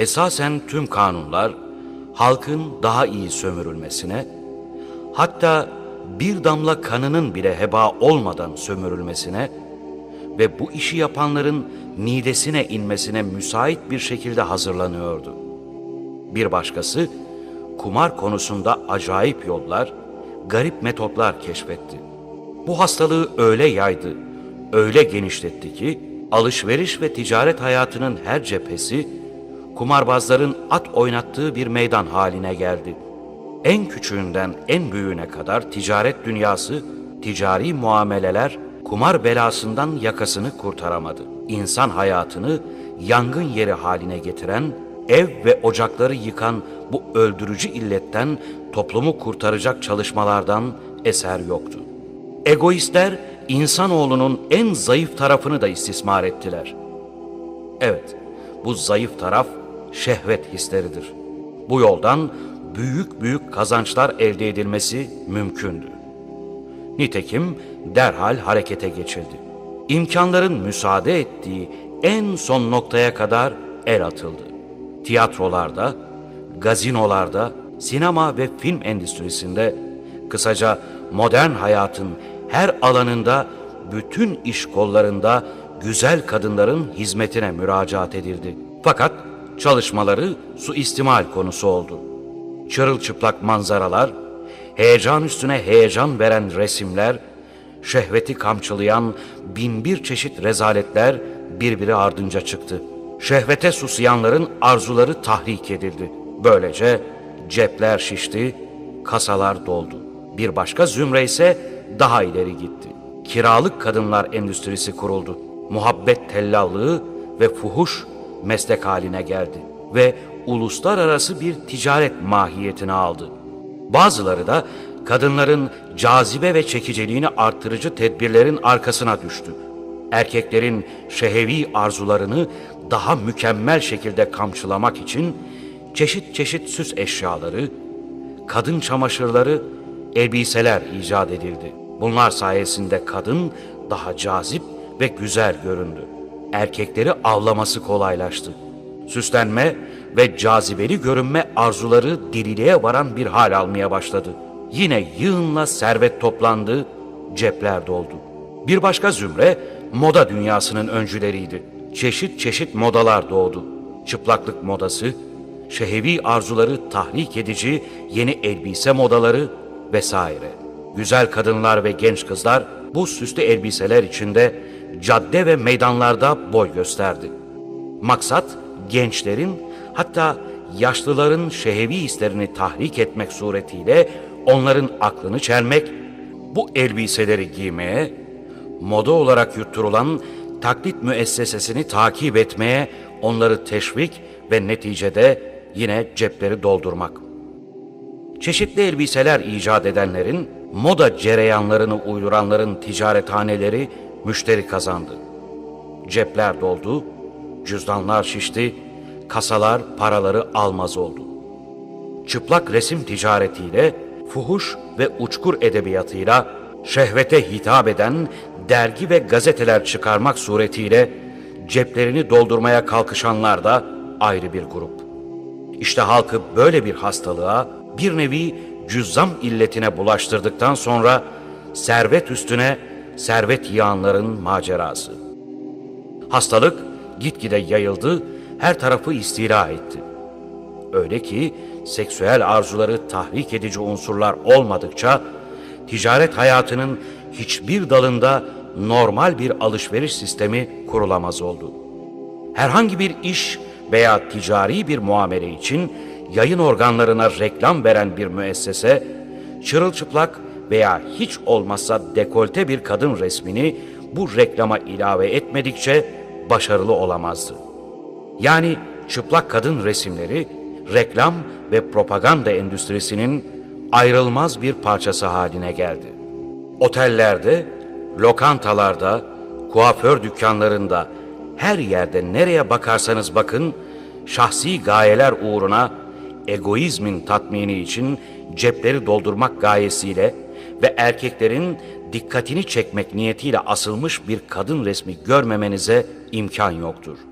Esasen tüm kanunlar halkın daha iyi sömürülmesine, hatta bir damla kanının bile heba olmadan sömürülmesine ve bu işi yapanların midesine inmesine müsait bir şekilde hazırlanıyordu. Bir başkası kumar konusunda acayip yollar, garip metotlar keşfetti. Bu hastalığı öyle yaydı, öyle genişletti ki alışveriş ve ticaret hayatının her cephesi kumarbazların at oynattığı bir meydan haline geldi. En küçüğünden en büyüğüne kadar ticaret dünyası, ticari muameleler kumar belasından yakasını kurtaramadı. İnsan hayatını yangın yeri haline getiren, ev ve ocakları yıkan bu öldürücü illetten toplumu kurtaracak çalışmalardan eser yoktu. Egoistler insanoğlunun en zayıf tarafını da istismar ettiler. Evet, bu zayıf taraf şehvet hisleridir. Bu yoldan büyük büyük kazançlar elde edilmesi mümkündü. Nitekim derhal harekete geçildi. İmkanların müsaade ettiği en son noktaya kadar el atıldı. Tiyatrolarda, gazinolarda, sinema ve film endüstrisinde, kısaca modern hayatın her alanında, bütün iş kollarında güzel kadınların hizmetine müracaat edildi. Fakat çalışmaları suistimal konusu oldu. Çırılçıplak manzaralar, heyecan üstüne heyecan veren resimler, şehveti kamçılayan bin bir çeşit rezaletler birbiri ardınca çıktı. Şehvete susayanların arzuları tahrik edildi. Böylece cepler şişti, kasalar doldu. Bir başka zümre ise daha ileri gitti. Kiralık kadınlar endüstrisi kuruldu. Muhabbet tellallığı ve fuhuş meslek haline geldi ve uluslararası bir ticaret mahiyetini aldı. Bazıları da kadınların cazibe ve çekiciliğini artırıcı tedbirlerin arkasına düştü. Erkeklerin şehevi arzularını daha mükemmel şekilde kamçılamak için çeşit çeşit süs eşyaları, kadın çamaşırları, elbiseler icat edildi. Bunlar sayesinde kadın daha cazip ve güzel göründü. Erkekleri avlaması kolaylaştı. Süslenme ve cazibeli görünme arzuları deliliğe varan bir hal almaya başladı. Yine yığınla servet toplandı, cepler doldu. Bir başka zümre moda dünyasının öncüleriydi. Çeşit çeşit modalar doğdu. Çıplaklık modası, şehevi arzuları tahrik edici yeni elbise modaları vesaire. Güzel kadınlar ve genç kızlar bu süslü elbiseler içinde cadde ve meydanlarda boy gösterdi. Maksat gençlerin hatta yaşlıların şehevi hislerini tahrik etmek suretiyle onların aklını çelmek, bu elbiseleri giymeye, moda olarak yutturulan taklit müessesesini takip etmeye onları teşvik ve neticede yine cepleri doldurmak. Çeşitli elbiseler icat edenlerin, moda cereyanlarını uyduranların ticarethaneleri müşteri kazandı. Cepler doldu, cüzdanlar şişti, kasalar paraları almaz oldu. Çıplak resim ticaretiyle, fuhuş ve uçkur edebiyatıyla şehvete hitap eden dergi ve gazeteler çıkarmak suretiyle ceplerini doldurmaya kalkışanlar da ayrı bir grup. İşte halkı böyle bir hastalığa, bir nevi cüzzam illetine bulaştırdıktan sonra servet üstüne servet yağanların macerası. Hastalık gitgide yayıldı, her tarafı istila etti. Öyle ki seksüel arzuları tahrik edici unsurlar olmadıkça ticaret hayatının hiçbir dalında normal bir alışveriş sistemi kurulamaz oldu. Herhangi bir iş veya ticari bir muamele için yayın organlarına reklam veren bir müessese, çırılçıplak veya hiç olmazsa dekolte bir kadın resmini bu reklama ilave etmedikçe başarılı olamazdı. Yani çıplak kadın resimleri reklam ve propaganda endüstrisinin ayrılmaz bir parçası haline geldi. Otellerde, lokantalarda, kuaför dükkanlarında, her yerde nereye bakarsanız bakın, şahsi gayeler uğruna egoizmin tatmini için cepleri doldurmak gayesiyle ve erkeklerin dikkatini çekmek niyetiyle asılmış bir kadın resmi görmemenize imkan yoktur.''